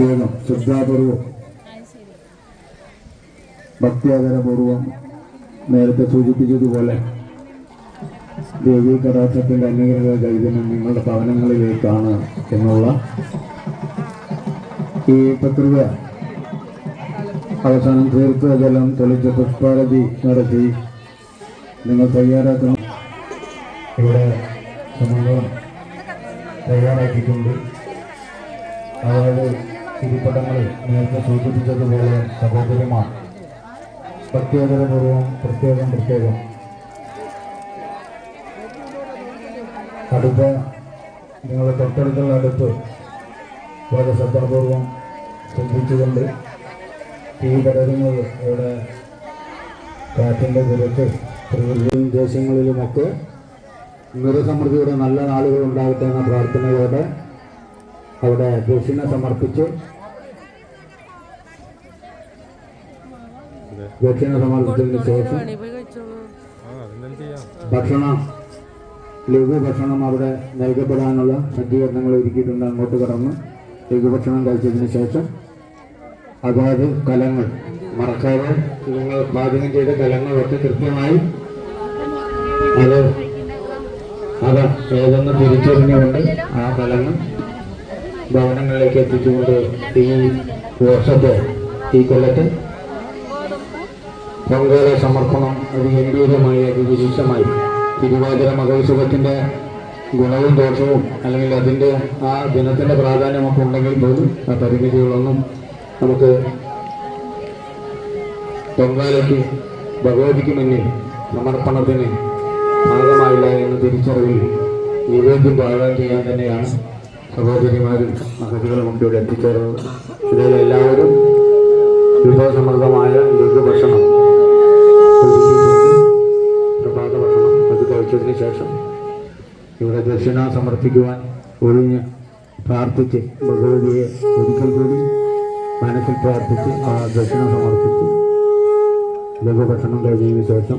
പ്രത്യേകം ശ്രദ്ധാപൂർവം ഭക്തിയാദരപൂർവം നേരത്തെ സൂചിപ്പിച്ചതുപോലെ ദേവീ കടാക്ഷത്തിന്റെ അനുഗ്രഹ ചൈതന്യം നിങ്ങളുടെ ഭവനങ്ങളിലേക്കാണ് എന്നുള്ള ഈ പ്രക്രിയ അവസാനം തീർത്ത ജലം തെളിച്ച് പുഷ്പാരതി നടത്തി നിങ്ങൾ തയ്യാറാക്കുന്ന ഇവിടെ സമൂഹം തയ്യാറാക്കിയിട്ടുണ്ട് അതായത് ഇരിപ്പിടങ്ങൾ നേരത്തെ സൂചിപ്പിച്ചതുപോലെ സഹോദരിമാർ. പ്രത്യേകതപൂർവം പ്രത്യേകം പ്രത്യേകം. അടുത്ത നിങ്ങളുടെ തൊട്ടടുത്തുള്ള അടുത്ത് വളരെ ശ്രദ്ധാപൂർവം ശ്രദ്ധിച്ചുകൊണ്ട് തീ പടരുന്നത് ഇവിടെ കാറ്റിന്റെ തിരക്ക് പ്രകൃതിയും ദേശങ്ങളിലുമൊക്കെ നിറസമൃദ്ധിയുടെ നല്ല നാളുകൾ ഉണ്ടാകട്ടെ എന്ന പ്രാർത്ഥനയോടെ അവിടെ ദക്ഷിണ സമർപ്പിച്ച്. ദക്ഷിണ സമർപ്പിച്ചതിന് ശേഷം ഭക്ഷണം ലഘു ഭക്ഷണം അവിടെ നൽകപ്പെടാനുള്ള സജ്ജീകരണങ്ങൾ ഒരുക്കിയിട്ടുണ്ട്. അങ്ങോട്ട് കടന്ന് ലഘുഭക്ഷണം കഴിച്ചതിന് ശേഷം അതായത് കലങ്ങൾ മറക്കാതെ നിങ്ങൾ പാചകം ചെയ്ത കലങ്ങളൊക്കെ കൃത്യമായി അത് അത് ഏതെന്ന് തിരിച്ചറിഞ്ഞുകൊണ്ട് ആ കലങ്ങൾ ഭവനങ്ങളിലേക്ക് എത്തിച്ചുകൊണ്ട് ഈ വർഷത്തെ ഈ കൊല്ലത്തെ പൊങ്കാല സമർപ്പണം അത് ഗംഭീരമായി അതിവിശിഷ്ടമായി തിരുവാതിര മഹോത്സവത്തിന്റെ ഗുണവും ദോഷവും അല്ലെങ്കിൽ അതിന്റെ ആ ദിനത്തിന്റെ പ്രാധാന്യമൊക്കെ ഉണ്ടെങ്കിൽ പോലും ആ പരിമിതികളൊന്നും നമുക്ക് പൊങ്കാലയ്ക്ക് ഭഗവതിക്ക് മുന്നിൽ സമർപ്പണത്തിന് ഭാഗമായില്ല എന്ന തിരിച്ചറിവിൽ നിവേദ്യം പാകം ചെയ്യാൻ തന്നെയാണ് സഹോദരിമാരും മഹതികളും ഒക്കെ ഇവിടെ എത്തിച്ചേർന്നത് ഇതിൽ എല്ലാവരും വിഭവസമൃദ്ധമായ ലഘുഭക്ഷണം. പ്രഭാത ഭക്ഷണം അത് കഴിച്ചതിന് ശേഷം ഇവിടെ ദക്ഷിണ സമർപ്പിക്കുവാൻ ഒഴിഞ്ഞ് പ്രാർത്ഥിച്ച് ഭഗവതിയെ ഒരിക്കൽ കൂടി മനസ്സിൽ പ്രാർത്ഥിച്ച് ആ ദക്ഷിണ സമർപ്പിച്ച് ലഘുഭക്ഷണം കഴിഞ്ഞതിന് ശേഷം